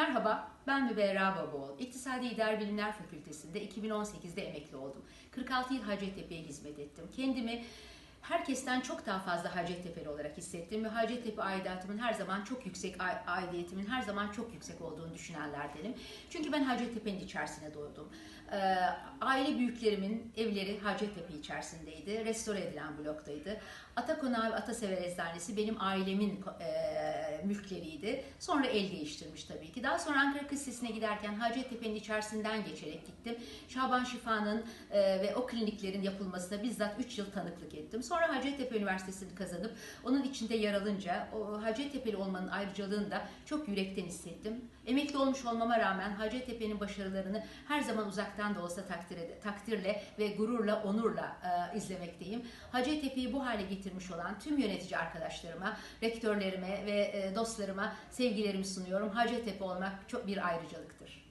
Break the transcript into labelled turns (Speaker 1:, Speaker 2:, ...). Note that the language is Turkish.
Speaker 1: Merhaba, ben Müberra Babaoğlu. İktisadi İdari Bilimler Fakültesi'nde 2018'de emekli oldum. 46 yıl Hacettepe'ye hizmet ettim. Kendimi herkesten çok daha fazla Hacettepe'li olarak hissettim ve Hacettepe aidatımın her zaman çok yüksek, aidiyetimin her zaman çok yüksek olduğunu düşünenlerdenim. Çünkü ben Hacettepe'nin içerisine doğdum. Ee, aile büyüklerimin evleri Hacettepe içerisindeydi. Restore edilen bloktaydı. Ata ve Atasever Eczanesi benim ailemin e, mülkleriydi. Sonra el değiştirmiş tabii ki. Daha sonra Ankara Kız Lisesi'ne giderken Hacettepe'nin içerisinden geçerek gittim. Şaban Şifa'nın e, ve o kliniklerin yapılmasına bizzat 3 yıl tanıklık ettim. Sonra Hacettepe Üniversitesi'ni kazanıp onun içinde yer alınca o Hacettepe'li olmanın ayrıcalığını da çok yürekten hissettim. Emekli olmuş olmama rağmen Hacettepe'nin başarılarını her zaman uzaktan da olsa takdir takdirle ve gururla, onurla e, izlemekteyim. Hacettepe'yi bu hale getirmiş olan tüm yönetici arkadaşlarıma, rektörlerime ve e, dostlarıma sevgilerimi sunuyorum. Hacettepe olmak çok bir ayrıcalıktır.